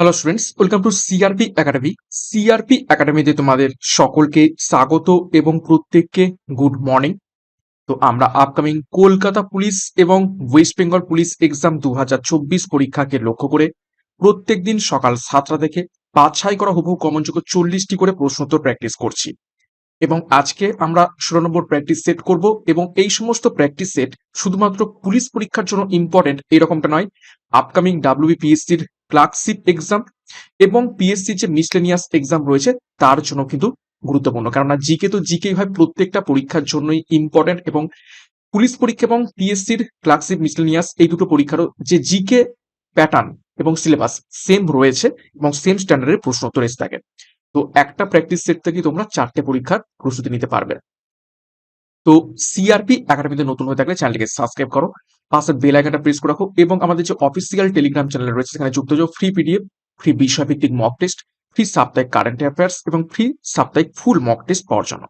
Hello students welcome to CRP academy CRP একাডেমিতে তোমাদের সকলকে স্বাগত এবং প্রত্যেককে গুড মর্নিং তো আমরা আপকামিং কলকাতা পুলিশ এবং ওয়েস্ট বেঙ্গল পুলিশ এক্সাম দু হাজার চব্বিশ পরীক্ষাকে লক্ষ্য করে প্রত্যেক দিন সকাল সাতটা থেকে বাছাই করা হুবহু কমনযোগ্য চল্লিশটি করে প্রশ্নোত্তর প্র্যাকটিস করছি। এবং আজকে আমরা ষোলো নম্বর প্র্যাকটিস সেট করব এবং এই সমস্ত প্র্যাকটিস সেট শুধুমাত্র পুলিশ পরীক্ষার জন্য ইম্পর্টেন্ট এরকমটা নয়। আপকামিং ডাব্লিউবিপিএসসির ক্লার্কশিপ এক্সাম এবং পিএসসি যে মিসলেনিয়াস এক্সাম রয়েছে তার জন্য কিন্তু গুরুত্বপূর্ণ। কেননা জিকে তো জিকেই হয় প্রত্যেকটা পরীক্ষার জন্যই ইম্পর্টেন্ট এবং পুলিশ পরীক্ষা এবং পিএসসির ক্লার্কশিপ মিসলেনিয়াস এই দুটো পরীক্ষারও যে জিকে প্যাটার্ন এবং সিলেবাস সেম রয়েছে এবং সেম স্ট্যান্ডার্ডের প্রশ্ন উত্তর এসে থাকে। তো একটা প্র্যাকটিস সেট থেকে তোমরা চারটে পরীক্ষার প্রস্তুতি নিতে পারবে। তো সিআরপি একাডেমিতে নতুন হয়ে থাকলে চ্যানেলটিকে সাবস্ক্রাইব করো, পাশে বেল আইকনটা প্রেস করে রাখো এবং আমাদের যে অফিসিয়াল টেলিগ্রাম চ্যানেল রয়েছে, সেখানে যুক্ত যাও ফ্রি পিডিএফ ফ্রি বিষয়ভিত্তিক মক টেস্ট ফ্রি সাপ্তাহিক কারেন্ট অ্যাফেয়ার্স এবং ফ্রি সাপ্তাহিক ফুল মক টেস্ট পাওয়ার জন্য।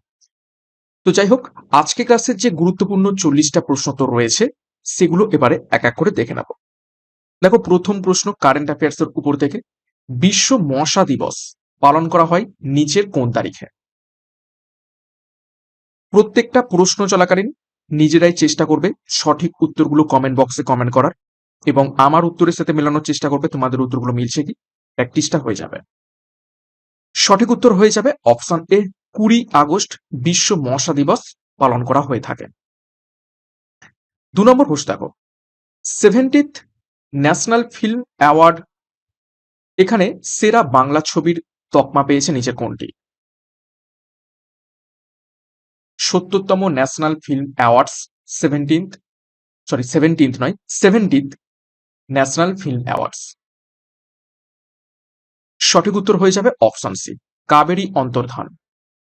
তো যাই হোক, আজকে ক্লাসের যে গুরুত্বপূর্ণ চল্লিশটা প্রশ্ন তো রয়েছে, সেগুলো এবারে এক এক করে দেখে নেব। দেখো, প্রথম প্রশ্ন কারেন্ট অ্যাফেয়ার্স এর উপর থেকে, বিশ্ব মশা দিবস। পালন করা হয় নিচের কোন তারিখে? প্রত্যেকটা প্রশ্ন চলাকালীন নিজেরাই চেষ্টা করবে সঠিক উত্তরগুলো কমেন্ট বক্সে কমেন্ট করার এবং আমার উত্তরের সাথে মেলানোর চেষ্টা করবে, তোমাদের উত্তরগুলো মিলছে কি? প্র্যাকটিসটা হয়ে যাবে। সঠিক উত্তর হয়ে যাবে অপশন এ কুড়ি আগস্ট বিশ্ব মশা দিবস পালন করা হয়ে থাকে। দু নম্বর প্রশ্ন দেখো। সেভেন্টিথ ন্যাশনাল ফিল্ম অ্যাওয়ার্ড এখানে সেরা বাংলা ছবির তকমা পেয়েছে নিচের কোনটি? সত্তরতম national film awards seventeenth sorry seventeenth নয় সেভেন্টিন্থ ন্যাশনাল ফিল্ম অ্যাওয়ার্ডস। সঠিক উত্তর হয়ে যাবে অপশন সি, কাবেরী অন্তর্ধান।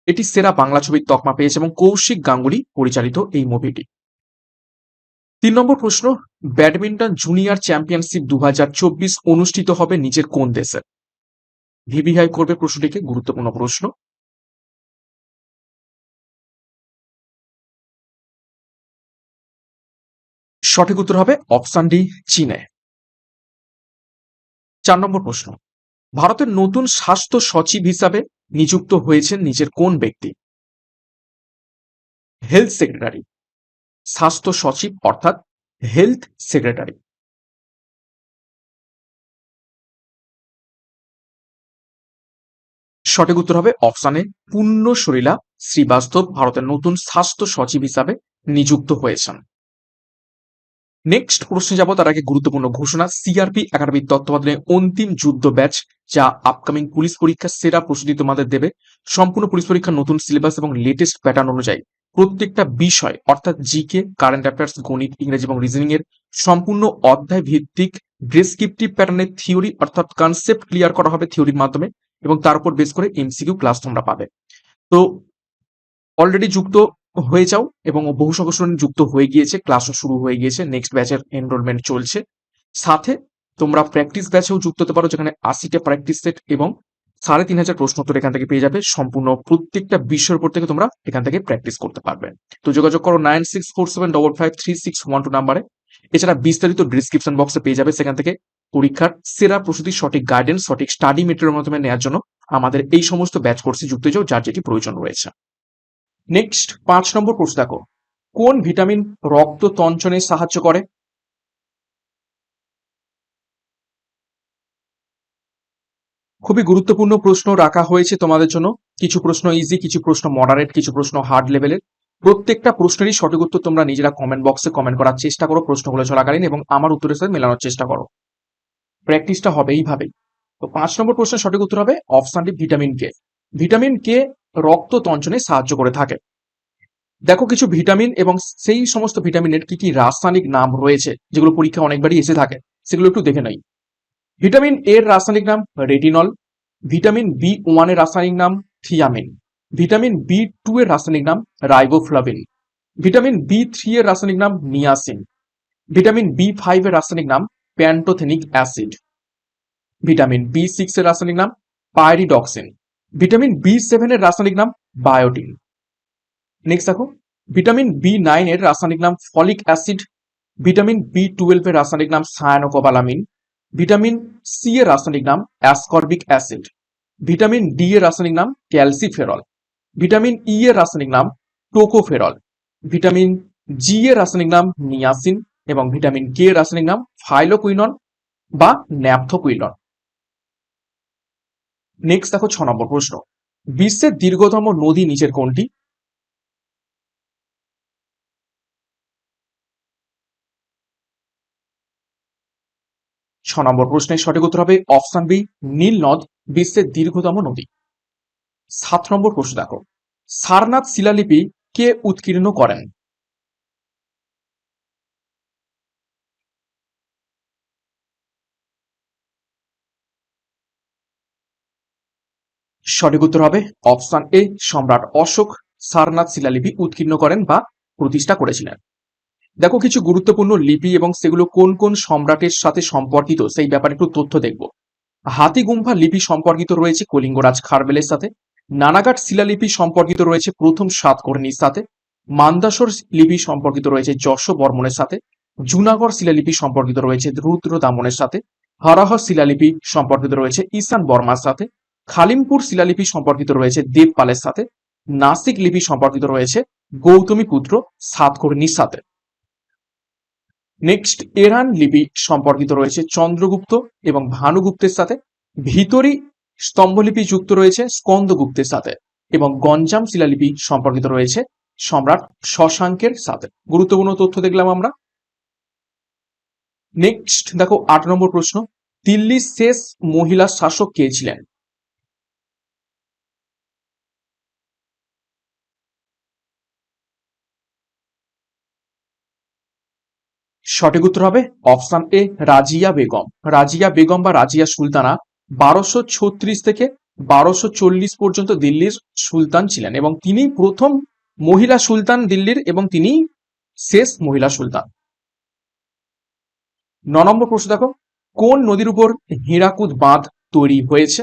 এটি সেরা বাংলা ছবির তকমা পেয়েছে এবং কৌশিক গাঙ্গুলি পরিচালিত এই মুভিটি। তিন নম্বর প্রশ্ন, ব্যাডমিন্টন জুনিয়র চ্যাম্পিয়নশিপ দু হাজার চব্বিশ অনুষ্ঠিত হবে নিচের কোন দেশে? ভিভিআই করবে প্রশ্নটিকে গুরুত্বপূর্ণ প্রশ্ন। সঠিক উত্তর হবে অপশন ডি, চীনে। চার নম্বর প্রশ্ন। ভারতের নতুন স্বাস্থ্য সচিব হিসাবে নিযুক্ত হয়েছেন নিজের কোন ব্যক্তি? Health secretary. স্বাস্থ্য সচিব, অর্থাৎ হেলথ সেক্রেটারি। সঠিক উত্তর হবে অপশানে পূর্ণ শরীলা শ্রীবাস্তব ভারতের নতুন স্বাস্থ্য সচিব হিসাবে নিযুক্ত হয়েছেন। নেক্সট প্রশ্নে যাব, তার আগে গুরুত্বপূর্ণ ঘোষণা সিআরপি একাডেমির তত্ত্বাবধানে অন্তিম যুদ্ধ ব্যাচ যা আপকামিং পুলিশ পরীক্ষার সেরা প্রস্তুতি তোমাদের দেবে। সম্পূর্ণ পুলিশ পরীক্ষার নতুন সিলেবাস এবং লেটেস্ট প্যাটার্ন অনুযায়ী প্রত্যেকটা বিষয়, অর্থাৎ জিকে কারেন্ট অ্যাফেয়ার্স গণিত, ইংরেজি এবং রিজনিং এর সম্পূর্ণ অধ্যায় ভিত্তিক ডেসক্রিপটিভ প্যাটার্নের থিওরি অর্থাৎ কনসেপ্ট ক্লিয়ার করা হবে থিওরির মাধ্যমে। এবং তার উপর বেস করে এমসিকিউ ক্লাস তোমরা পাবে। তো অলরেডি যুক্ত হয়ে যাও এবং বহু সংখ্যক যুক্ত হয়ে গিয়েছে ক্লাসও শুরু হয়ে গিয়েছে নেক্সট ব্যাচের এনরোলমেন্ট চলছে। সাথে তোমরা প্র্যাকটিস ব্যাচেও যুক্ত হতে পারো, যেখানে আশিটা প্র্যাকটিস সেট এবং সাড়ে তিন হাজার প্রশ্ন উত্তর এখান থেকে পেয়ে যাবে। সম্পূর্ণ প্রত্যেকটা বিষয়ের উপর থেকে তোমরা এখান থেকে প্র্যাকটিস করতে পারবে। তো যোগাযোগ করো nine six four seven double five three six one two নাম্বারে। এছাড়া বিস্তারিত ডিসক্রিপশন বক্সে পেয়ে যাবে সেখান থেকে। পরীক্ষার সেরা প্রস্তুতি সঠিক গাইডেন্স সঠিক স্টাডি মেটেরিয়াল মাধ্যমে নেওয়ার জন্য আমাদের এই সমস্ত ব্যাচ কোর্সে যুক্ত যাও, যার যেটি প্রয়োজন রয়েছে। নেক্সট পাঁচ নম্বর প্রশ্ন দেখো। কোন ভিটামিন রক্ত তঞ্চনে সাহায্য করে? খুবই গুরুত্বপূর্ণ প্রশ্ন রাখা হয়েছে তোমাদের জন্য। কিছু প্রশ্ন ইজি কিছু প্রশ্ন মডারেট কিছু প্রশ্ন হার্ড লেভেলের প্রত্যেকটা প্রশ্নেরই সঠিক উত্তর তোমরা নিজেরা কমেন্ট বক্সে কমেন্ট করার চেষ্টা করো, প্রশ্নগুলো চলাকালীন এবং আমার উত্তরের সাথে মেলানোর চেষ্টা করো। প্র্যাকটিসটা হবে এইভাবেই। তো পাঁচ নম্বর প্রশ্নের সঠিক উত্তর হবে অপশনটি ভিটামিন কে। ভিটামিন কে রক্ত তঞ্চনে সাহায্য করে থাকে। দেখো কিছু ভিটামিন এবং সেই সমস্ত ভিটামিনের কি কি রাসায়নিক নাম রয়েছে, যেগুলো পরীক্ষা অনেকবারই এসে থাকে, সেগুলো একটু দেখে নেই। ভিটামিন এর রাসায়নিক নাম রেটিনল ভিটামিন বি ওয়ানের রাসায়নিক নাম থিয়ামিন ভিটামিন বি টু এর রাসায়নিক নাম রাইবোফ্লাভিন ভিটামিন বি থ্রি এর রাসায়নিক নাম নিয়াসিন ভিটামিন বি ফাইভ এর রাসায়নিক নাম pantothenic acid. Vitamin B six এর রাসায়নিক নাম পাইরিডক্সিন। ভিটামিন বি সেভেন এর রাসায়নিক নাম বায়োটিন। নেক্সট দেখো, ভিটামিন বি নাইন এর রাসায়নিক নাম folic acid. Vitamin B twelve এর রাসায়নিক নাম সায়ানোকোবালামিন। ভিটামিন সি এর রাসায়নিক নাম অ্যাসকর্বিক অ্যাসিড। ভিটামিন ডি এর রাসায়নিক নাম ক্যালসিফেরল। ভিটামিন ই এর রাসায়নিক নাম টোকোফেরল। ভিটামিন জি এর রাসায়নিক নাম নিয়াসিন এবং ভিটামিন কে এর রাসায়নিক নাম ফাইলোকুইনন বা ন্যাপথোকুইনন। নেক্সট দেখো ছ নম্বর প্রশ্ন। বিশ্বের দীর্ঘতম নদী নিচের কোনটি? ছ নম্বর প্রশ্নের সঠিক উত্তর হবে অপশন বি, নীল নদ, বিশ্বের দীর্ঘতম নদী। সাত নম্বর প্রশ্ন দেখো। সারনাথ শিলালিপি কে উৎকীর্ণ করেন? সঠিক উত্তর হবে অপশন এ, সম্রাট অশোক সারনাথ শিলালিপি উৎকীর্ণ করেন বা প্রতিষ্ঠা করেছিলেন। দেখো, কিছু গুরুত্বপূর্ণ লিপি এবং সেগুলো কোন কোন সম্রাটের সাথে সম্পর্কিত, সেই ব্যাপারে একটু তথ্য দেখব। হাতিগুম্ফা লিপি সম্পর্কিত রয়েছে কলিঙ্গরাজ খারবেলের সাথে। নানাঘাট শিলালিপি সম্পর্কিত রয়েছে প্রথম সাতকর্ণীর সাথে। মান্দাসর লিপি সম্পর্কিত রয়েছে যশ বর্মনের সাথে। জুনাগড় শিলালিপি সম্পর্কিত রয়েছে রুদ্র দামনের সাথে। হরহ শিলালিপি সম্পর্কিত রয়েছে ঈশান বর্মার সাথে। খালিমপুর শিলালিপি সম্পর্কিত রয়েছে দেবপালের সাথে, নাসিক লিপি সম্পর্কিত রয়েছে গৌতমী পুত্র সাতকর্ণীর সাথে। নেক্সট এরান লিপি সম্পর্কিত রয়েছে চন্দ্রগুপ্ত এবং ভানুগুপ্তের সাথে। ভিতরি স্তম্ভলিপি যুক্ত রয়েছে স্কন্দগুপ্তের সাথে এবং গঞ্জাম শিলালিপি সম্পর্কিত রয়েছে সম্রাট শশাঙ্কের সাথে। গুরুত্বপূর্ণ তথ্য দেখলাম আমরা। নেক্সট দেখো আট নম্বর প্রশ্ন। দিল্লির শেষ মহিলা শাসক কে ছিলেন? সঠিক উত্তর হবে অপশন এ, রাজিয়া বেগম। রাজিয়া বেগম বা রাজিয়া সুলতানা বারোশো ছত্রিশ থেকে বারোশো চল্লিশ পর্যন্ত দিল্লির সুলতান ছিলেন এবং তিনি প্রথম মহিলা সুলতান দিল্লির এবং তিনি শেষ মহিলা সুলতান। ন নম্বর প্রশ্ন দেখো, কোন নদীর উপর হীরাকুদ বাঁধ তৈরি হয়েছে?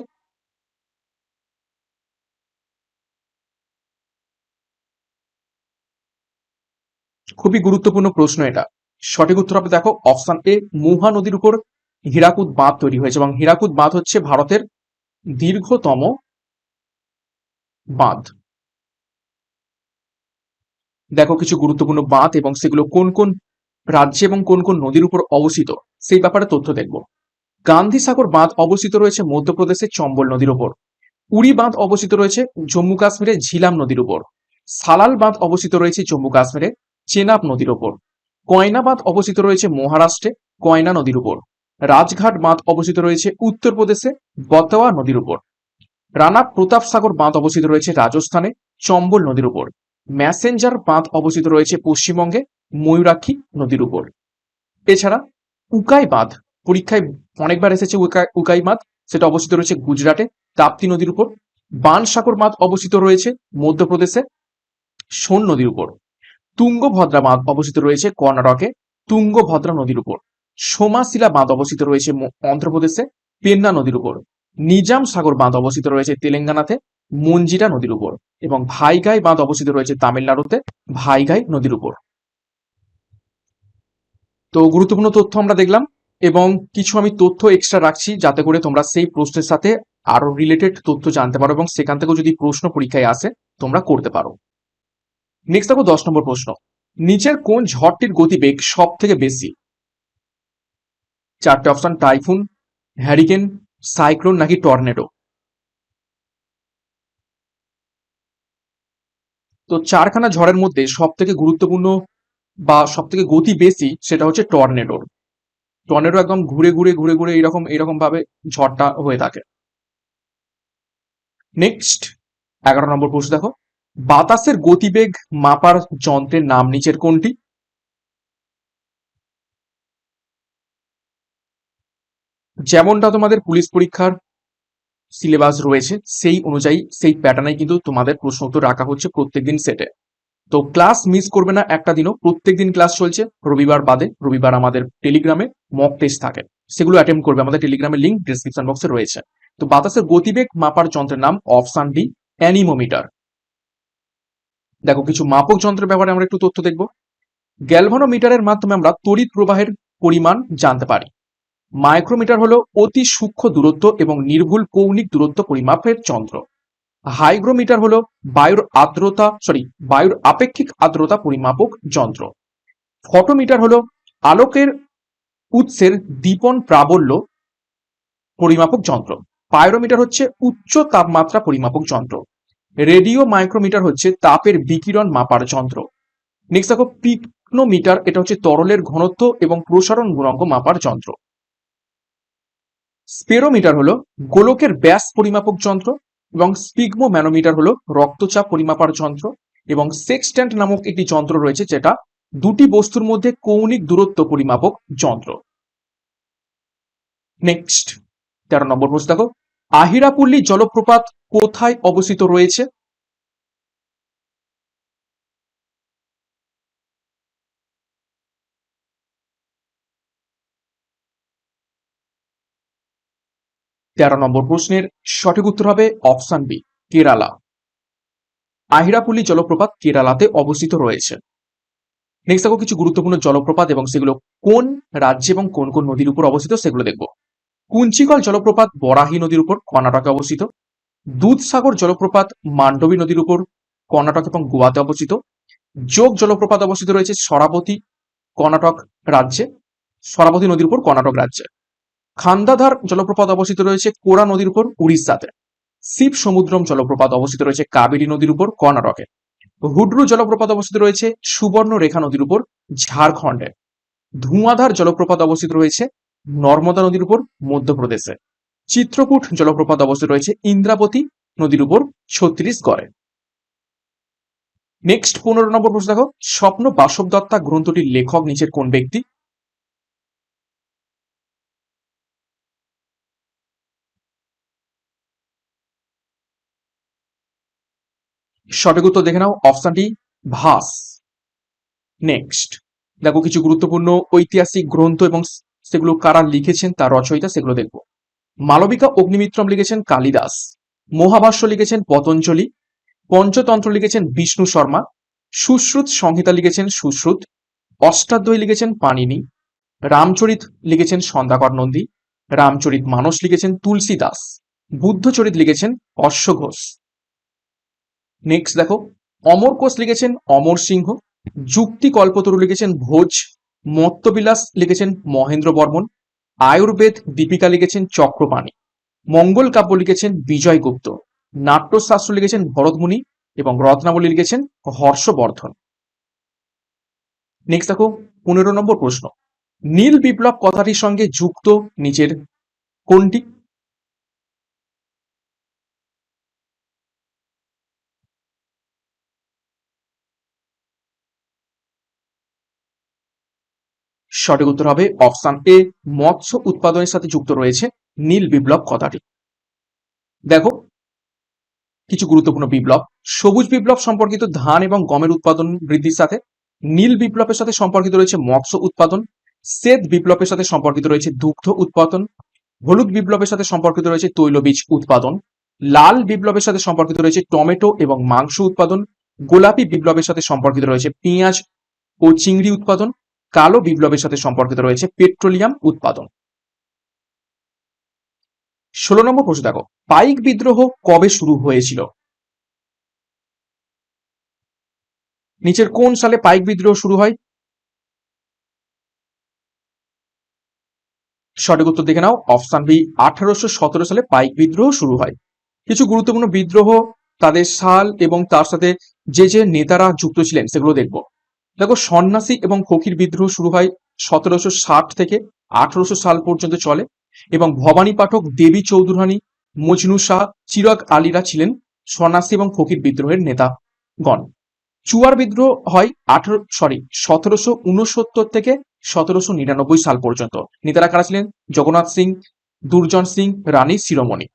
খুবই গুরুত্বপূর্ণ প্রশ্ন এটা। সঠিক উত্তর হবে দেখো, অপশন এ, মুহা নদীর উপর হীরাকুদ বাঁধ তৈরি হয়েছে এবং হীরাকুদ বাঁধ হচ্ছে ভারতের দীর্ঘতম বাঁধ। দেখো কিছু গুরুত্বপূর্ণ বাঁধ এবং সেগুলো কোন কোন রাজ্যে এবং কোন কোন নদীর উপর অবস্থিত, সেই ব্যাপারে তথ্য দেখব। গান্ধী সাগর বাঁধ অবস্থিত রয়েছে মধ্যপ্রদেশের চম্বল নদীর উপর। উড়ি বাঁধ অবস্থিত রয়েছে জম্মু কাশ্মীরের ঝিলাম নদীর উপর। সালাল বাঁধ অবস্থিত রয়েছে জম্মু কাশ্মীরে চেনাব নদীর উপর। কয়না বাঁধ অবস্থিত রয়েছে মহারাষ্ট্রে, কয়না নদীর উপর। রাজঘাট বাঁধ অবস্থিত রয়েছে উত্তরপ্রদেশে বতোয়া নদীর উপর। রানা প্রতাপ সাগর বাঁধ অবস্থিত রয়েছে রাজস্থানে, চম্বল নদীর উপর। ম্যাসেঞ্জার বাঁধ অবস্থিত রয়েছে পশ্চিমবঙ্গে, ময়ূরাক্ষী নদীর উপর। এছাড়া উকাই বাঁধ, পরীক্ষায় অনেকবার এসেছে উকাই বাঁধ, সেটা অবস্থিত রয়েছে গুজরাটে, তাপ্তি নদীর উপর। বানসাগর বাঁধ অবস্থিত রয়েছে মধ্যপ্রদেশে, সোন নদীর উপর। তুঙ্গভদ্রা বাঁধ অবস্থিত রয়েছে কর্ণাটকে। তুঙ্গভদ্রা নদীর উপর। সোমাশিলা বাঁধ অবস্থিত রয়েছে অন্ধ্রপ্রদেশে। পেন্না নদীর উপর। নিজাম সাগর বাঁধ অবস্থিত রয়েছে তেলেঙ্গানাতে। মঞ্জিরা নদীর উপর। এবং ভাইগাই বাঁধ অবস্থিত রয়েছে তামিলনাড়ুতে। ভাইগাই নদীর উপর। তো গুরুত্বপূর্ণ তথ্য আমরা দেখলাম এবং কিছু আমি তথ্য এক্সট্রা রাখছি যাতে করে তোমরা সেই প্রশ্নের সাথে আরও রিলেটেড তথ্য জানতে পারো এবং সেখান থেকেও যদি প্রশ্ন পরীক্ষায় আসে তোমরা করতে পারো। নেক্সট দেখো দশ নম্বর প্রশ্ন। নিচের কোন ঝড়টির গতিবেগ সব থেকে বেশি? চারটে অপশন টাইফুন হ্যারিকেন সাইক্লোন নাকি টর্নেডো তো চারখানা ঝড়ের মধ্যে সব থেকে গুরুত্বপূর্ণ বা সব থেকে গতি বেশি সেটা হচ্ছে টর্নেডোর টর্নেডো একদম ঘুরে ঘুরে ঘুরে ঘুরে এইরকম এইরকম ভাবে ঝড়টা হয়ে থাকে। নেক্সট এগারো নম্বর প্রশ্ন দেখো। বাতাসের গতিবেগ মাপার যন্ত্রের নাম নিচের কোনটি? যেমনটা তোমাদের পুলিশ পরীক্ষার সিলেবাস রয়েছে, সেই অনুযায়ী সেই প্যাটার্নে কিন্তু তোমাদের প্রশ্ন উত্তর রাখা হচ্ছে প্রত্যেকদিন সেটে তো ক্লাস মিস করবে না একটা দিনও, প্রত্যেকদিন ক্লাস চলছে, রবিবার বাদে, রবিবার আমাদের টেলিগ্রামে মক টেস্ট থাকে। সেগুলো অ্যাটেম্প করবে, আমাদের টেলিগ্রামের লিঙ্ক ডিসক্রিপশন বক্সে রয়েছে। তো বাতাসের গতিবেগ মাপার যন্ত্রের নাম অপশান ডি অ্যানিমোমিটার দেখো, কিছু মাপক যন্ত্রের ব্যাপারে আমরা একটু তথ্য দেখব। গ্যালভানোমিটারের মাধ্যমে আমরা তড়িৎ প্রবাহের পরিমাণ জানতে পারি। মাইক্রোমিটার হলো অতি সূক্ষ্ম দূরত্ব এবং নির্ভুল কৌণিক দূরত্ব পরিমাপের যন্ত্র। হাইগ্রোমিটার হলো বায়ুর আর্দ্রতা সরি বায়ুর আপেক্ষিক আর্দ্রতা পরিমাপক যন্ত্র। ফটোমিটার হলো আলোকের উৎসের দীপন প্রাবল্য পরিমাপক যন্ত্র। পাইরোমিটার হচ্ছে উচ্চ তাপমাত্রা পরিমাপক যন্ত্র। রেডিও মাইক্রোমিটার হচ্ছে তাপের বিকিরণ মাপার যন্ত্র। নেক্সট দেখো, পিকনোমিটার, এটা হচ্ছে তরলের ঘনত্ব এবং প্রসারণ গুণাঙ্ক মাপার যন্ত্র। স্পেরোমিটার হলো গোলকের ব্যাস পরিমাপক যন্ত্র এবং স্পিগমো ম্যানোমিটার হলো রক্তচাপ পরিমাপার যন্ত্র এবং সেক্সট্যান্ট নামক একটি যন্ত্র রয়েছে যেটা দুটি বস্তুর মধ্যে কৌণিক দূরত্ব পরিমাপক যন্ত্র। নেক্সট, তেরো নম্বর প্রশ্ন দেখো আহিরাপল্লী জলপ্রপাত কোথায় অবস্থিত রয়েছে? তেরো নম্বর প্রশ্নের সঠিক উত্তর হবে অপশন বি, কেরালা। আহিরাপল্লী জলপ্রপাত কেরালাতে অবস্থিত রয়েছে। নেক্সট দেখো, কিছু গুরুত্বপূর্ণ জলপ্রপাত এবং সেগুলো কোন রাজ্যে এবং কোন কোন নদীর উপর অবস্থিত সেগুলো দেখব। কুঞ্চিকল জলপ্রপাত বরাহি নদীর উপর কর্ণাটকে অবস্থিত। দুধসাগর জলপ্রপাত মান্ডবী নদীর উপর কর্ণাটক এবং গোয়াতে অবস্থিত। যোগ জলপ্রপাত অবস্থিত রয়েছে সরাবতী কর্ণাটক রাজ্যে, সরাবতী নদীর উপর কর্ণাটক রাজ্যে। খান্দাধার জলপ্রপাত অবস্থিত রয়েছে কোরা নদীর উপর উড়িষ্যাতে। শিব সমুদ্রম জলপ্রপাত অবস্থিত রয়েছে কাবেরী নদীর উপর কর্ণাটকে। হুড্রু জলপ্রপাত অবস্থিত রয়েছে সুবর্ণ রেখা নদীর উপর ঝাড়খণ্ডে। ধুঁয়াধার জলপ্রপাত অবস্থিত রয়েছে নর্মদা নদীর উপর মধ্যপ্রদেশে। চিত্রকূট জলপ্রপাত অবস্থিত রয়েছে ইন্দ্রাবতী নদীর উপর ছত্তিশগড়ে। নেক্সট পনেরো নম্বর প্রশ্ন দেখো। স্বপ্ন বাসব দত্তা গ্রন্থটির লেখক নিচের কোন ব্যক্তি? সঠিক উত্তর দেখে নাও অপশনটি ভাস। নেক্সট দেখো কিছু গুরুত্বপূর্ণ ঐতিহাসিক গ্রন্থ এবং সেগুলো কারা লিখেছেন, তার রচয়িতা সেগুলো দেখব। মালবিকা অগ্নিমিত্রম লিখেছেন কালিদাস। মহাভাষ্য লিখেছেন পতঞ্জলি। পঞ্চতন্ত্র লিখেছেন বিষ্ণু শর্মা। সুশ্রুত সংহিতা লিখেছেন সুশ্রুত। অষ্টাধ্যায়ী লিখেছেন পানিনি রামচরিত লিখেছেন সন্ধ্যাকর নন্দী। রামচরিত মানস লিখেছেন তুলসী দাস বুদ্ধচরিত লিখেছেন অশ্ব ঘোষ। নেক্সট দেখো। অমর কোষ লিখেছেন অমর সিংহ। যুক্তি কল্পতরু লিখেছেন ভোজ। মত্তবিলাস লিখেছেন মহেন্দ্র বর্মন। আয়ুর্বেদ দীপিকা লিখেছেন চক্রপাণী। মঙ্গল কাব্য লিখেছেন বিজয় গুপ্ত। নাট্যশাস্ত্র লিখেছেন ভরতমুনি এবং রত্নাবলী লিখেছেন হর্ষবর্ধন। নেক্সট দেখো, পনেরো নম্বর প্রশ্ন। নীল বিপ্লব কথাটির সঙ্গে যুক্ত নিচের কোনটি? সঠিক উত্তর হবে অপশন এ, মৎস্য উৎপাদনের সাথে যুক্ত রয়েছে নীল বিপ্লব কথাটি। দেখো, কিছু গুরুত্বপূর্ণ বিপ্লব। সবুজ বিপ্লব সম্পর্কিত ধান এবং গমের উৎপাদন বৃদ্ধির সাথে, নীল বিপ্লবের সাথে সম্পর্কিত রয়েছে মৎস্য উৎপাদন, শ্বেত বিপ্লবের সাথে সম্পর্কিত রয়েছে দুগ্ধ উৎপাদন, হলুদ বিপ্লবের সাথে সম্পর্কিত রয়েছে তৈলবীজ উৎপাদন, লাল বিপ্লবের সাথে সম্পর্কিত রয়েছে টমেটো এবং মাংস উৎপাদন, গোলাপি বিপ্লবের সাথে সম্পর্কিত রয়েছে পেঁয়াজ ও চিংড়ি উৎপাদন কালো বিপ্লবের সাথে সম্পর্কিত রয়েছে পেট্রোলিয়াম উৎপাদন। ষোলো নম্বর প্রশ্ন দেখো পাইক বিদ্রোহ কবে শুরু হয়েছিল? নিচের কোন সালে পাইক বিদ্রোহ শুরু হয়? সঠিক উত্তর দেখে নাও, অপশন বি, আঠারোশো সতেরো সালে পাইক বিদ্রোহ শুরু হয়। কিছু গুরুত্বপূর্ণ বিদ্রোহ তাদের সাল এবং তার সাথে যে যে নেতারা যুক্ত ছিলেন সেগুলো দেখব। দেখো সন্ন্যাসী এবং ফকির বিদ্রোহ শুরু হয় সতেরোশো ষাট থেকে আঠারোশো সাল পর্যন্ত চলে এবং ভবানী পাঠক দেবী চৌধুরানী, মজনু শাহ, চিরাগ আলীরা ছিলেন সন্ন্যাসী এবং ফকির বিদ্রোহের নেতাগণ। চুয়ার বিদ্রোহ হয় আঠারো সরি সতেরোশো উনসত্তর থেকে সতেরোশো নিরানব্বই সাল পর্যন্ত। নেতারা কারা ছিলেন? জগন্নাথ সিং, দুর্জন সিং, রানী শিরোমণি।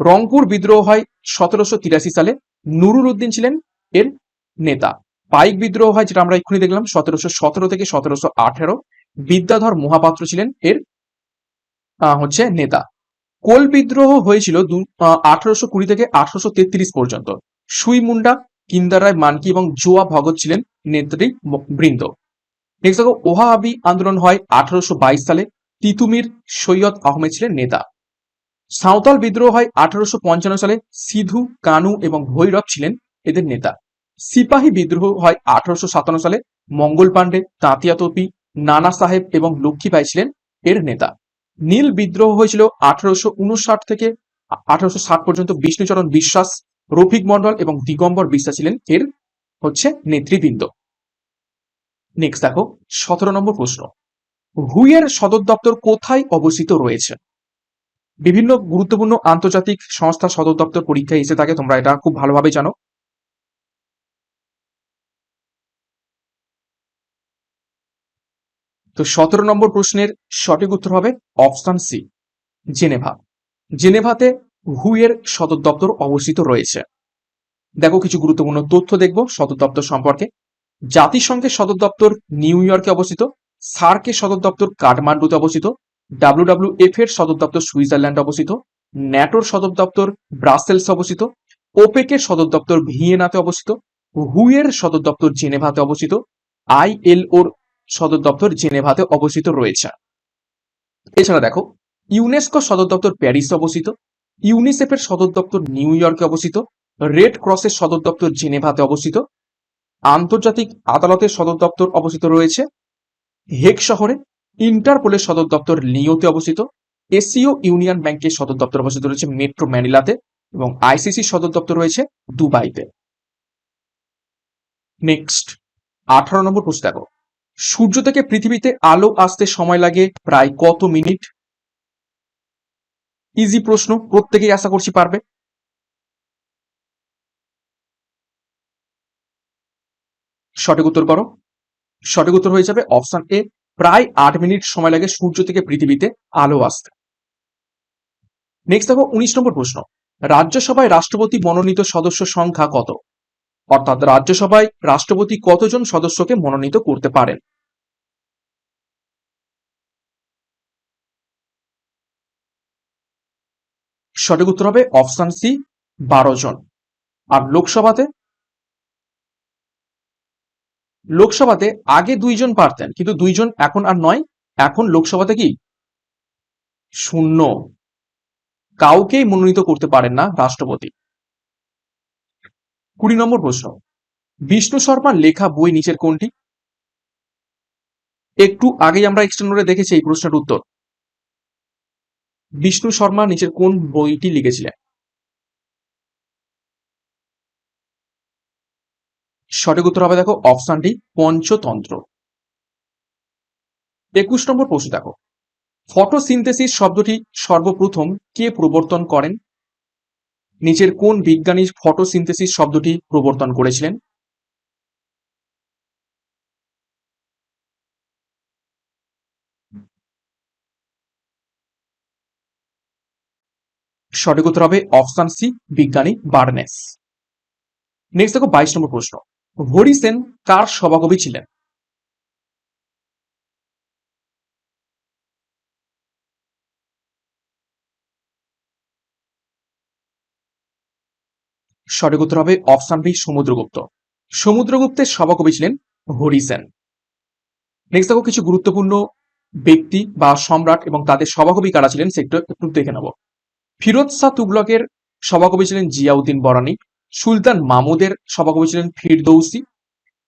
রংপুর বিদ্রোহ হয় সতেরোশো তিরাশি সালে। নুরুল উদ্দিন ছিলেন এর নেতা। পাইক বিদ্রোহ হয়, যেটা আমরা এক্ষুনি দেখলাম, সতেরোশো সতেরো থেকে সতেরোশো আঠেরো। বিদ্যাধর মহাপাত্র ছিলেন এর হচ্ছে নেতা। কোল বিদ্রোহ হয়েছিল আঠারোশো কুড়ি থেকে আঠারোশো তেত্রিশ পর্যন্ত। সুই মুন্ডা, কিন্দার রায় মানকি এবং জোয়া ভগৎ ছিলেন নেত্রী বৃন্দ। নেক্সট দেখো ওহাবি আন্দোলন হয় আঠারোশো বাইশ সালে। তিতুমির সৈয়দ আহমেদ ছিলেন নেতা। সাঁওতাল বিদ্রোহ হয় আঠারোশো পঞ্চান্ন সালে। সিধু, কানু এবং ভৈরব ছিলেন এদের নেতা। সিপাহী বিদ্রোহ হয় আঠারোশো সাতান্ন সালে। মঙ্গল পাণ্ডে তাঁতিয়া তোপি, নানা সাহেব এবং লক্ষ্মীবাই ছিলেন এর নেতা। নীল বিদ্রোহ হয়েছিল আঠারোশো উনষাট থেকে আঠারোশো ষাট পর্যন্ত বিষ্ণুচরণ বিশ্বাস, রফিক মন্ডল এবং দিগম্বর বিশ্বাস ছিলেন এর হচ্ছে নেতৃবৃন্দ। নেক্সট দেখো, সতেরো নম্বর প্রশ্ন। হুইয়ের সদর দপ্তর কোথায় অবস্থিত রয়েছে? বিভিন্ন গুরুত্বপূর্ণ আন্তর্জাতিক সংস্থা সদর দপ্তর পরীক্ষায় এসে থাকে, তোমরা এটা খুব ভালোভাবে জানো। তো সতেরো নম্বর প্রশ্নের সঠিক উত্তর হবে অপশন সি, জেনেভা। জেনেভাতে হুয়ের সদর দপ্তর অবস্থিত রয়েছে। দেখো কিছু গুরুত্বপূর্ণ তথ্য দেখব সদর দপ্তর সম্পর্কে। জাতিসংঘের সদর দপ্তর নিউ ইয়র্কে অবস্থিত, সার্কের সদর দপ্তর কাঠমান্ডুতে অবস্থিত ডাব্লিউডাব্লিউএফ এর সদর দপ্তর সুইজারল্যান্ড অবস্থিত, ন্যাটোর সদর দপ্তর ব্রাসেলস অবস্থিত, ওপেকের সদর দপ্তর ভিয়েনাতে অবস্থিত হুয়ের সদর দপ্তর জেনেভাতে অবস্থিত আইএলওর সদর দপ্তর জেনেভাতে অবস্থিত রয়েছে। এছাড়া দেখো ইউনেস্কো সদর দপ্তর প্যারিসে অবস্থিত ইউনিসেফের সদর দপ্তর নিউ ইয়র্কে অবস্থিত রেড ক্রসের সদর দপ্তর জেনেভাতে অবস্থিত, আন্তর্জাতিক আদালতের সদর দপ্তর অবস্থিত রয়েছে, হেগ শহরে ইন্টারপোলের সদর দপ্তর লিওতে অবস্থিত এসিও ইউনিয়ন ব্যাংকের সদর দপ্তর অবস্থিত রয়েছে মেট্রো ম্যানিলাতে এবং আইসিসি সদর দপ্তর রয়েছে দুবাইতে। নেক্সট আঠারো নম্বর প্রশ্ন দেখো। সূর্য থেকে পৃথিবীতে আলো আসতে সময় লাগে প্রায় কত মিনিট? ইজি প্রশ্ন, প্রত্যেকেই আশা করছি পারবে। সঠিক উত্তর করো। সঠিক উত্তর হয়ে যাবে অপশন এ প্রায় আট মিনিট সময় লাগে সূর্য থেকে পৃথিবীতে আলো আসতে। নেক্সট দেখো উনিশ নম্বর প্রশ্ন। রাজ্যসভায় রাষ্ট্রপতি মনোনীত সদস্য সংখ্যা কত? অর্থাৎ রাজ্যসভায় রাষ্ট্রপতি কতজন সদস্যকে মনোনীত করতে পারেন? সঠিক উত্তর হবে অপশন সি, বারো জন। আর লোকসভাতে? লোকসভাতে আগে দুইজন পারতেন, কিন্তু দুইজন এখন আর নয়। এখন লোকসভাতে কি? শূন্য। কাউকেই মনোনীত করতে পারেন না রাষ্ট্রপতি। কুড়ি নম্বর প্রশ্ন। বিষ্ণু শর্মার লেখা বই নিচের কোনটি? একটু আগেই আমরা এক্সটেন্ডরে দেখেছি এই প্রশ্নের উত্তর। বিষ্ণু শর্মা নিচের কোন বইটি লিখেছিলেন? সঠিক উত্তর হবে দেখো অপশনটি পঞ্চতন্ত্র। একুশ নম্বর প্রশ্ন দেখো। ফটোসিনথেসিস শব্দটি সর্বপ্রথম কে প্রবর্তন করেন? নিচের কোন বিজ্ঞানী ফটোসিনথেসিস শব্দটি প্রবর্তন করেছিলেন? সঠিক উত্তর হবে অপশন সি, বিজ্ঞানী বার্নেস। নেক্সট দেখো বাইশ নম্বর প্রশ্ন। হরি সেন কার সভাকবি ছিলেন? সঠিক উত্তর হবে অপশন বি, সমুদ্রগুপ্ত। সমুদ্রগুপ্তের সভাকবি ছিলেন হরি সেন নেক্সট দেখো, কিছু গুরুত্বপূর্ণ ব্যক্তি বা সম্রাট এবং তাদের সভাকবি কারা ছিলেন সেটা একটু দেখে নেব। ফিরোজ শাহ তুগলকের সভাকবি ছিলেন জিয়াউদ্দিন বরানি, সুলতান মামুদের সভাকবি ছিলেন ফিরদৌসি।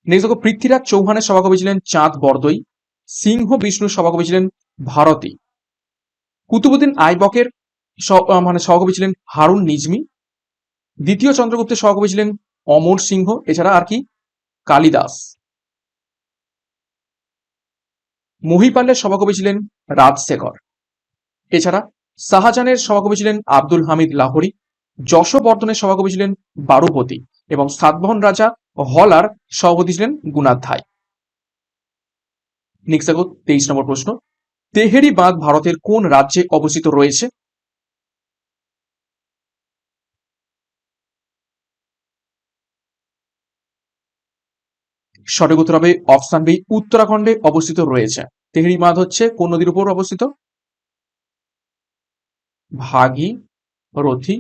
নেক্সট দেখো, পৃথ্বীরাজ চৌহানের সভাকবি ছিলেন চাঁদ বরদই, সিংহ বিষ্ণুর সভাকবি ছিলেন ভারতী। কুতুবুদ্দিন আইবকের মানে সভাকবি ছিলেন হারুন নিজমি দ্বিতীয় চন্দ্রগুপ্তের সভাকবি ছিলেন অমর সিংহ, এছাড়া আর কি? কালিদাস। মহিপালের সভাকবি ছিলেন রাজশেখর। এছাড়া শাহজাহানের সভাকবি ছিলেন আব্দুল হামিদ লাহোরি। যশবর্ধনের সভাকবি ছিলেন বারুপতি এবং সাতবাহন রাজা হলার সভাপতি ছিলেন গুণাধ্যায় নেক্সট তেইশ নম্বর প্রশ্ন। তেহেরি বাঁধ ভারতের কোন রাজ্যে অবস্থিত রয়েছে? সঠিক উত্তর হবে অপশন বি, উত্তরাখণ্ডে অবস্থিত রয়েছে। তেহরি বাঁধ হচ্ছে কোন নদীর উপর অবস্থিত? ভাগীরথী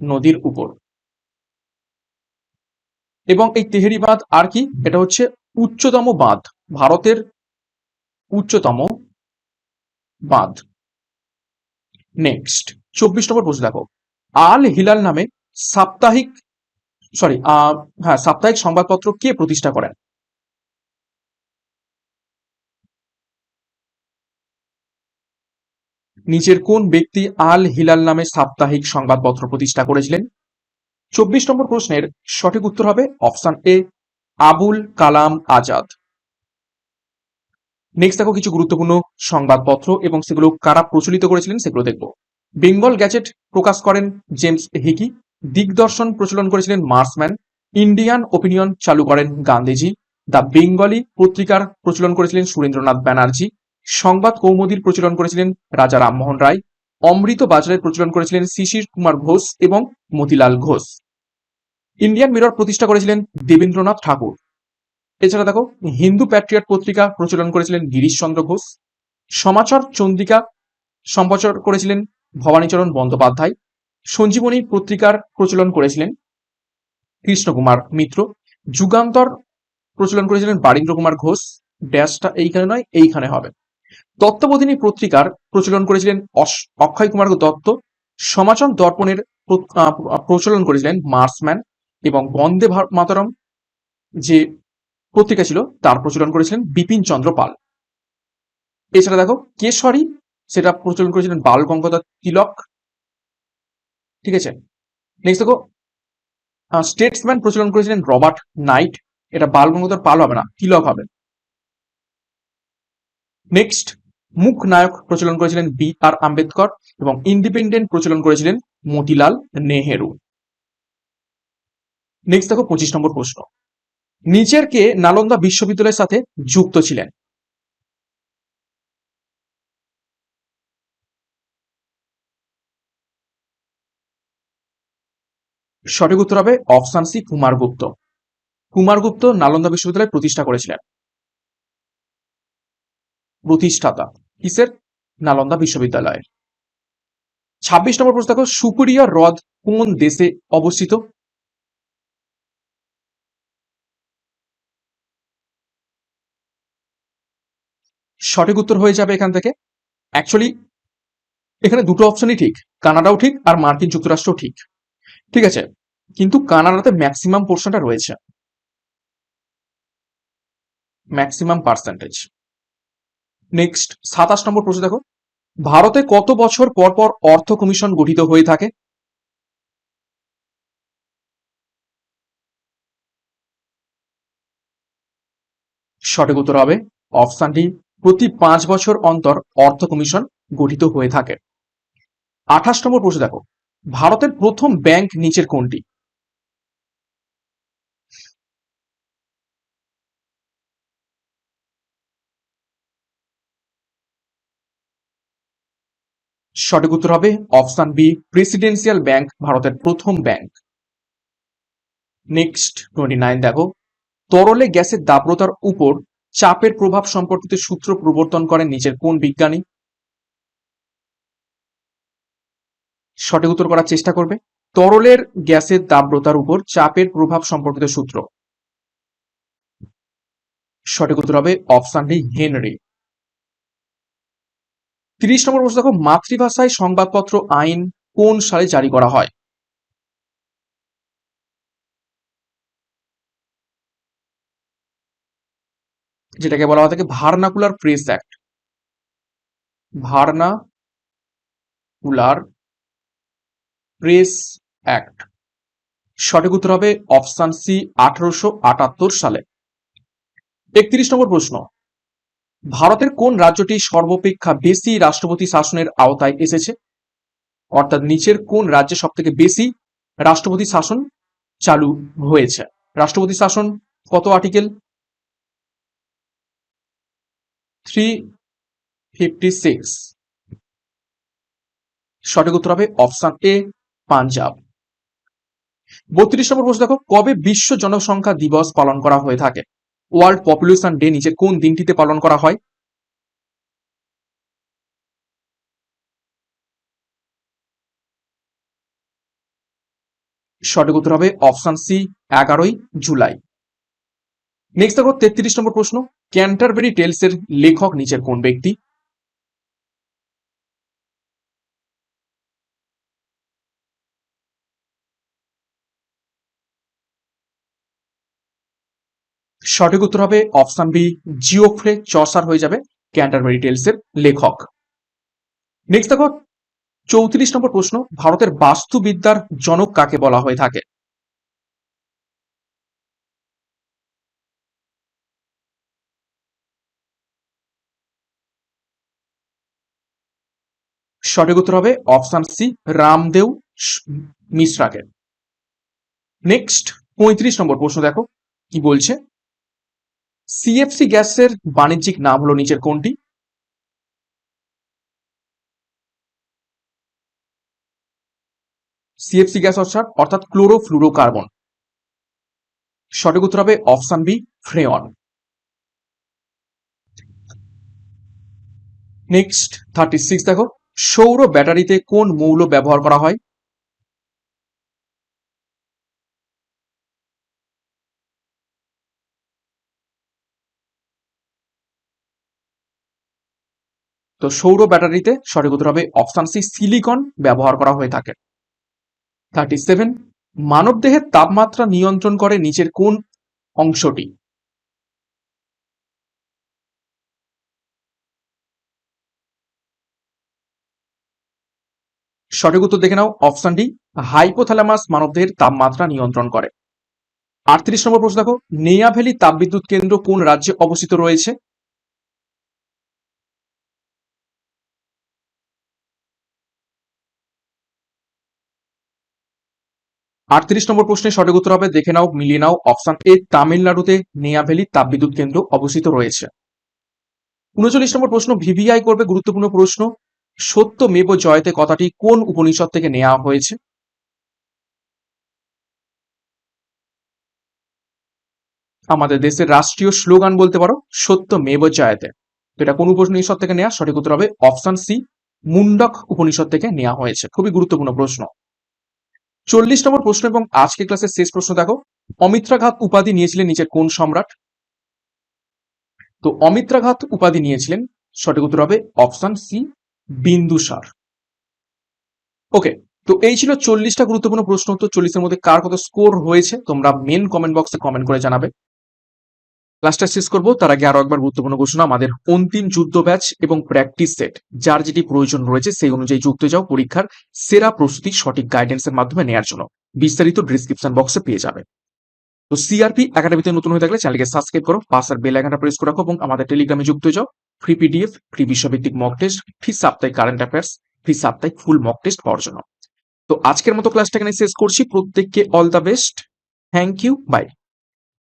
নদীর উপর। এবং এই তেহরি বাঁধ আর কি? এটা হচ্ছে উচ্চতম বাঁধ, ভারতের উচ্চতম বাঁধ। নেক্সট চব্বিশ নম্বর প্রশ্ন দেখো। আল হিলাল নামে সাপ্তাহিক সরি হ্যাঁ সাপ্তাহিক সংবাদপত্র কে প্রতিষ্ঠা করেন? নিচের কোন ব্যক্তি আল হিলাল নামে সাপ্তাহিক সংবাদপত্র প্রতিষ্ঠা করেছিলেন? চব্বিশ নম্বর প্রশ্নের সঠিক উত্তর হবে option A, Abul Kalam Azad. Next দেখো কিছু গুরুত্বপূর্ণ সংবাদপত্র এবং সেগুলো কারা প্রচলিত করেছিলেন সেগুলো দেখব। বেঙ্গল গ্যাজেট প্রকাশ করেন জেমস হিকি দিগদর্শন প্রচলন করেছিলেন মার্সম্যান। ইন্ডিয়ান ওপিনিয়ন চালু করেন গান্ধীজি। দ্য বেঙ্গলি পত্রিকার প্রচলন করেছিলেন সুরেন্দ্রনাথ ব্যানার্জি। সংবাদ কৌমুদীর প্রচলন করেছিলেন রাজা রামমোহন রায়। অমৃত বাজারের প্রচলন করেছিলেন শিশির কুমার ঘোষ এবং মতিলাল ঘোষ। ইন্ডিয়ান মিরর প্রতিষ্ঠা করেছিলেন দেবেন্দ্রনাথ ঠাকুর। এছাড়া দেখো, হিন্দু প্যাট্রিয়ট পত্রিকা প্রচলন করেছিলেন গিরিশচন্দ্র ঘোষ। সমাচার চন্দ্রিকা সম্প্রচার করেছিলেন ভবানীচরণ বন্দ্যোপাধ্যায়। সঞ্জীবনী পত্রিকার প্রচলন করেছিলেন কৃষ্ণকুমার মিত্র, যুগান্তর প্রচলন করেছিলেন বারীন্দ্র কুমার ঘোষ ড্যাশটা এইখানে নয়, এইখানে হবে। তত্ত্ববোধিনী পত্রিকার প্রচলন করেছিলেন অক্ষয় কুমার দত্ত সমাচার দর্পণের প্রচলন করেছিলেন মার্সম্যান এবং বন্দে মাতরম যে পত্রিকা ছিল তার প্রচলন করেছিলেন বিপিন চন্দ্র পাল। এছাড়া দেখো কেশরী, সেটা প্রচলন করেছিলেন বাল গঙ্গাধর তিলক ঠিক আছে? নেক্সট দেখো স্টেটসম্যান প্রচলন করেছিলেন রবার্ট নাইট। এটা বাল পাল হবে না, তিলক হবে। নেক্সট মুখ নায়ক প্রচলন করেছিলেন বি আর আম্বেদকর এবং ইন্ডিপেন্ডেন্ট প্রচলন করেছিলেন মতিলাল নেহেরু। নেক্সট দেখো, পঁচিশ নম্বর প্রশ্ন। নিচের কে নালন্দা বিশ্ববিদ্যালয়ের সাথে যুক্ত ছিলেন। সঠিক উত্তর হবে অপশান সি কুমারগুপ্ত কুমারগুপ্ত নালন্দা বিশ্ববিদ্যালয় প্রতিষ্ঠা করেছিলেন। প্রতিষ্ঠাতা কিসের? নালন্দা বিশ্ববিদ্যালয়ের। ছাব্বিশ নম্বর প্রশ্ন দেখো সুপুরিয়া হ্রদ কোন দেশে অবস্থিত? সঠিক উত্তর হয়ে যাবে এখান থেকে। অ্যাকচুয়ালি এখানে দুটো অপশনই ঠিক। কানাডাও ঠিক আর মার্কিন যুক্তরাষ্ট্র ঠিক। ঠিক আছে? কিন্তু কানাডাতে ম্যাক্সিমাম পোর্শনটা রয়েছে। ম্যাক্সিমাম পার্সেন্টেজ নেক্সট সাতাশ নম্বর প্রশ্ন দেখো। ভারতে কত বছর পর পর অর্থ কমিশন গঠিত হয়ে থাকে? সঠিক উত্তর হবে অপশানটি প্রতি পাঁচ বছর অন্তর অর্থ কমিশন গঠিত হয়ে থাকে। আঠাশ নম্বর প্রশ্ন দেখো। ভারতের প্রথম ব্যাংক নিচের কোনটি? সঠিক উত্তর হবে অপশন বি প্রেসিডেন্সিয়াল ব্যাংক ভারতের প্রথম ব্যাংক নেক্সট টোয়েন্টি নাইন দেখো। তরলে গ্যাসের দাব্রতার উপর চাপের প্রভাব সম্পর্কিত সূত্র প্রবর্তন করেন নিচের কোন বিজ্ঞানী? সঠিক উত্তর করার চেষ্টা করবে। তরলের গ্যাসের দাব্রতার উপর চাপের প্রভাব সম্পর্কিত সূত্র। সঠিক উত্তর হবে অপশন ডি, হেনরি। তিরিশ নম্বর প্রশ্ন দেখো, মাতৃভাষায় সংবাদপত্র, আইন কোন সালে জারি করা হয়? যেটাকে বলা হয় থাকে vernacular press act. Vernacular press act. সঠিক উত্তর হবে অপশান সি, আঠারোশো আটাত্তর সালে। একত্রিশ নম্বর প্রশ্ন ভারতের কোন রাজ্যটি সর্বাপেক্ষা বেশি রাষ্ট্রপতি শাসনের আওতায় এসেছে? অর্থাৎ নিচের কোন রাজ্যে সব থেকে বেশি রাষ্ট্রপতি শাসন চালু হয়েছে? রাষ্ট্রপতি শাসন কত আর্টিকেল থ্রি ফিফটি সিক্স সঠিক উত্তর হবে অপশন এ পাঞ্জাব বত্রিশ নম্বর প্রশ্ন দেখো, কবে বিশ্ব জনসংখ্যা দিবস পালন করা হয়ে থাকে? ওয়ার্ল্ড পপুলেশন ডে নিচে কোন দিনটিতে পালন করা হয়? সঠিক উত্তর হবে অপশান সি এগারোই জুলাই। নেক্সট দেখো তেত্রিশ নম্বর প্রশ্ন। ক্যান্টারবেরি টেলস এর লেখক নিচের কোন ব্যক্তি? সঠিক উত্তর হবে অপশন বি জিওফ্রে চসার হয়ে যাবে ক্যান্টারবেরি টেলসের লেখক। নেক্সট দেখো, চৌত্রিশ নম্বর প্রশ্ন, ভারতের বাস্তুবিদ্যার জনক কাকে বলা হয়ে থাকে? সঠিক উত্তর হবে অপশন সি রামদেও মিশ্রাকে। নেক্সট পঁয়ত্রিশ নম্বর প্রশ্ন দেখো, কি বলছে? সিএফসি গ্যাসের বাণিজ্যিক নাম হলো নিচের কোনটি? সিএফসি গ্যাস অর্থাৎ অর্থাৎ ক্লোরোফ্লুরোকার্বন। সঠিক উত্তর হবে option B, freon. Next thirty six দেখো। সৌর ব্যাটারিতে কোন মৌল ব্যবহার করা হয়? তো সৌর ব্যাটারিতে সঠিক উত্তর হবে অপশন সি সিলিকন ব্যবহার করা হয়ে থাকে। থার্টি সেভেন মানব দেহের তাপমাত্রা নিয়ন্ত্রণ করে নিচের কোন অংশটি? সঠিক উত্তর দেখে নাও, অপশন ডি, হাইপোথ্যালামাস মানবদেহের তাপমাত্রা নিয়ন্ত্রণ করে। আটত্রিশ নম্বর প্রশ্ন দেখো নেয়াভ্যালি তাপবিদ্যুৎ কেন্দ্র কোন রাজ্যে অবস্থিত রয়েছে? আটত্রিশ নম্বর প্রশ্নের সঠিক উত্তর হবে, দেখে নাও, মিলিয়ে নাও, অপশন এ, তামিলনাড়ুতে নেয়াভ্যালি তাপবিদ্যুৎ কেন্দ্র অবস্থিত রয়েছে। উনচল্লিশ নম্বর প্রশ্ন, ভিভিআই করবে গুরুত্বপূর্ণ প্রশ্ন, সত্য মেব জয়তে কথাটি কোন উপনিষদ থেকে নেওয়া হয়েছে? আমাদের দেশের রাষ্ট্রীয় স্লোগান বলতে পারো, সত্য মেব জয়তে। তো এটা কোন উপনিষদ থেকে নেওয়া সঠিক উত্তর হবে, অপশন সি, মুন্ডক উপনিষদ থেকে নেওয়া হয়েছে। খুবই গুরুত্বপূর্ণ প্রশ্ন। চল্লিশ নম্বর প্রশ্ন এবং আজকে ক্লাসের শেষ প্রশ্ন দেখো। অমিত্রাঘাত উপাধি নিয়েছিলেন নিচের কোন সম্রাট? তো অমিত্রাঘাত উপাধি নিয়েছিলেন, সঠিক উত্তর হবে অপশন সি বিন্দুসার ওকে, তো এই ছিল চল্লিশটা গুরুত্বপূর্ণ প্রশ্ন উত্তর। চল্লিশের মধ্যে কার কত স্কোর হয়েছে, তোমরা মেন কমেন্ট বক্সে কমেন্ট করে জানাবে। ক্লাসটা শেষ করব, তার আগে আরও একবার গুরুত্বপূর্ণ ঘোষণা, আমাদের অন্তিম যুদ্ধ ব্যাচ এবং প্র্যাকটিস সেট যার যেটি প্রয়োজন রয়েছে সেই অনুযায়ী যুক্ত যাও, পরীক্ষার সেরা প্রস্তুতি সঠিক গাইডেন্সের মাধ্যমে নেওয়ার জন্য। বিস্তারিত ডিসক্রিপশন বক্সে পেয়ে যাবে। তো সিআরপি একাডেমিতে নতুন হয়ে থাকলে চ্যানেলকে সাবস্ক্রাইব করো পাশের বেল আইকনটা প্রেস করে রাখো এবং আমাদের টেলিগ্রামে যুক্ত হয়ে যাও। ফ্রি পিডিএফ ফ্রি বিশ্বভিত্তিক মক টেস্ট ফ্রি সাপ্তাহিক কারেন্ট অ্যাফেয়ার্স ফ্রি সাপ্তাহিক ফুল মক টেস্ট পাওয়ার জন্য। তো আজকের মতো ক্লাসটা এখানে শেষ করছি। প্রত্যেককে all the best thank you bye